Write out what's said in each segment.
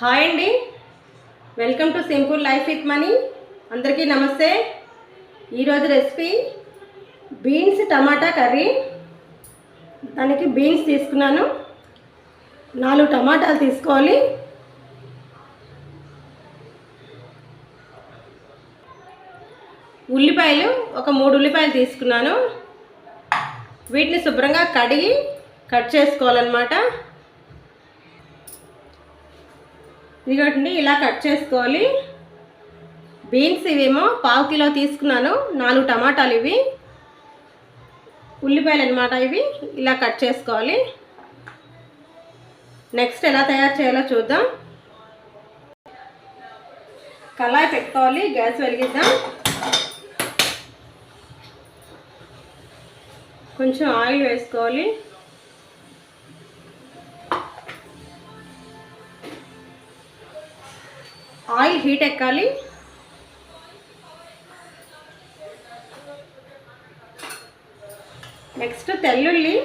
Hi అండి. Welcome to simple life with Mani అందరికీ నమస్తే. ఈరోజు రెసిపీ బీన్స్ టమాటా కర్రీ. దానికి బీన్స్ తీసుకున్నాను. నాలుగు టమాటాలు తీసుకోవాలి. ఉల్లిపాయలు ఒక మూడు ఉల్లిపాయలు తీసుకున్నాను. వీటిని శుభ్రంగా కడిగి కట్ చేసుకోవాలన్నమాట. ఇదిగోండి ఇలా కట్ చేసుకోవాలి. బీన్స్ ఇవేమో పావు కిలో తీసుకున్నాను నాలుగు టమాటాలు ఇవి. ఉల్లిపాయలు అనమాట ఇవి ఇలా కట్ చేసుకోవాలి. నెక్స్ట్ ఎలా తయారు చేయాలో చూద్దాం. కళాయి పెట్టుకోవాలి గ్యాస్ వెలిగిద్దాం. కొంచెం ఆయిల్ వేసుకోవాలి. ఆయిల్ హీట్ ఎక్కాలి. నెక్స్ట్ తెల్లుల్లి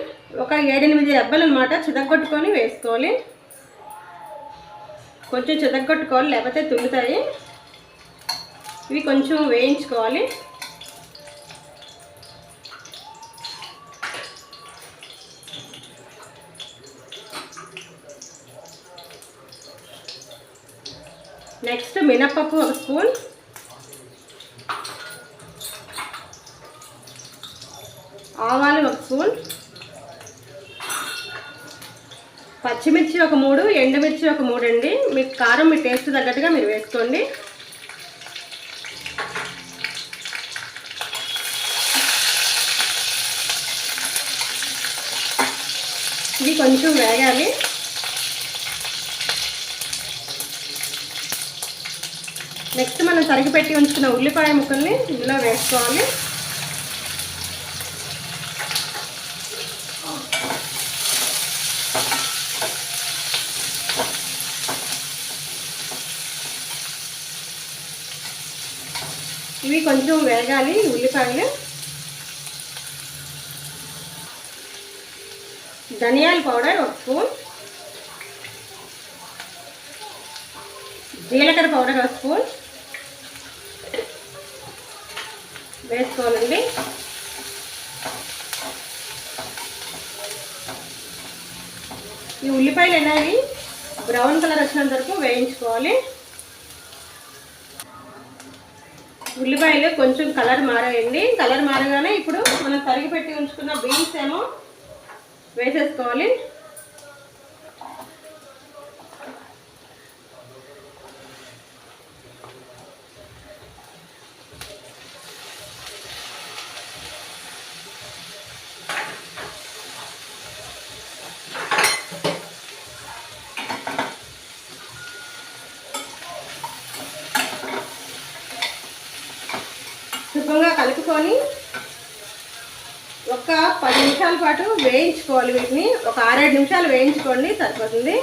ఒక ఏడెనిమిది రెబ్బలు అనమాట చితగొట్టుకొని వేసుకోవాలి. కొంచెం చితగొట్టుకోవాలి లేకపోతే తుల్లుతాయి. ఇవి కొంచెం వేయించుకోవాలి. నెక్స్ట్ మినప్పప్పు ఒక స్పూన్. ఆవాలు ఒక స్పూన్. పచ్చిమిర్చి ఒక మూడు ఎండుమిర్చి ఒక మూడు అండి. మీకు కారం మీ టేస్ట్ తగ్గట్టుగా మీరు వేసుకోండి. ఇది కొంచెం వేగాలి. నెక్స్ట్ మనం తరిగి పెట్టి ఉంచుకున్న ఉల్లిపాయ ముక్కల్ని ఇందులో వేసుకోవాలి. ఇవి కొంచెం వేగాలి ఉల్లిపాయలు. ధనియాల పౌడర్ ఒక స్పూన్. జీలకర్ర పౌడర్ ఒక స్పూన్. వేసుకోవాలండి. ఈ ఉల్లిపాయలు అనేవి బ్రౌన్ కలర్ వచ్చినంత వరకు వేయించుకోవాలి. ఉల్లిపాయలు కొంచెం కలర్ మారాయండి. కలర్ మారగానే ఇప్పుడు మనం తరిగి పెట్టి ఉంచుకున్న బీన్స్ ఏమో వేసేసుకోవాలి. శుభ్రంగా కలుపుకొని ఒక పది నిమిషాల పాటు వేయించుకోవాలి వీటిని. ఒక ఆరేడు నిమిషాలు వేయించుకోండి సరిపోతుంది.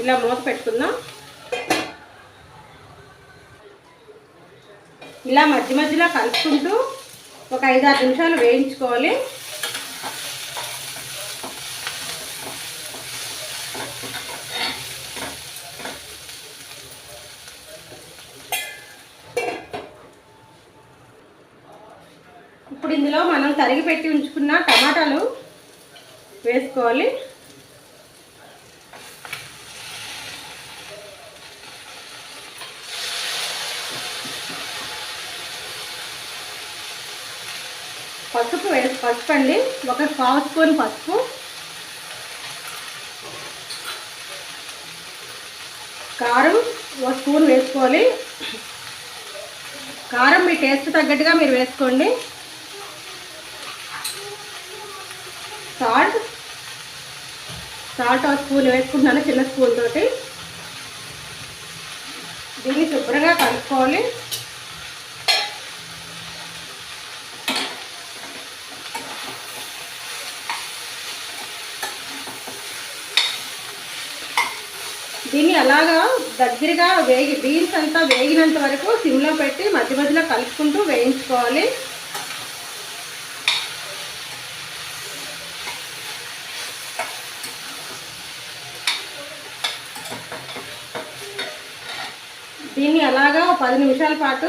ఇలా మూత పెట్టుకుందాం. ఇలా మధ్య మధ్యలో కలుపుకుంటూ ఒక ఐదారు నిమిషాలు వేయించుకోవాలి. ఇప్పుడు ఇందులో మనం తరిగి పెట్టి ఉంచుకున్న టమాటాలు వేసుకోవాలి. పసుపు వేసి పసుపు అండి. ఒక పావు స్పూన్ పసుపు. కారం ఒక స్పూన్ వేసుకోవాలి. కారం మీ టేస్ట్ తగ్గట్టుగా మీరు వేసుకోండి. సాల్ట్. సాల్ట్ ఆ స్పూన్ వేసుకుంటున్నాను చిన్న స్పూన్ తోటి. దీన్ని శుభ్రంగా కలుపుకోవాలి. దీన్ని అలాగా దగ్గరగా వేగి బీన్స్ అంతా వేగినంత వరకు సిమ్లో పెట్టి మధ్య మధ్యలో కలుపుకుంటూ వేయించుకోవాలి. దీన్ని అలాగా ఒక పది నిమిషాల పాటు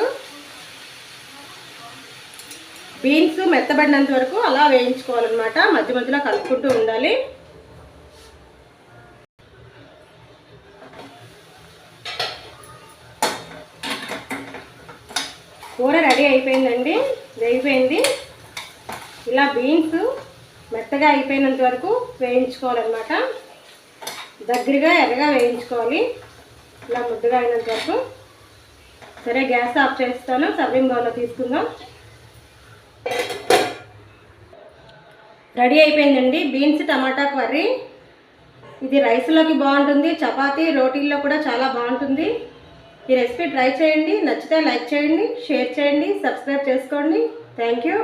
బీన్స్ మెత్తబడినంత వరకు అలా వేయించుకోవాలన్నమాట. మధ్య మధ్యలో కలుపుకుంటూ ఉండాలి. కూర రెడీ అయిపోయిందండి. వేగిపోయింది. ఇలా బీన్స్ మెత్తగా అయిపోయినంత వరకు వేయించుకోవాలన్నమాట. దగ్గరగా ఎర్రగా వేయించుకోవాలి. ఇలా ముద్దగా అయినంత వరకు. సరే గ్యాస్ ఆఫ్ చేస్తాను. సర్వింగ్ బౌల్లో తీసుకుందాం. రెడీ అయిపోయిందండి. Beans tomato curry. ఇది రైస్లోకి బాగుంటుంది. చపాతీ రోటీల్లో కూడా చాలా బాగుంటుంది. ఈ రెసిపీ ట్రై చేయండి. నచ్చితే లైక్ చేయండి షేర్ చేయండి సబ్స్క్రైబ్ చేసుకోండి. Thank you.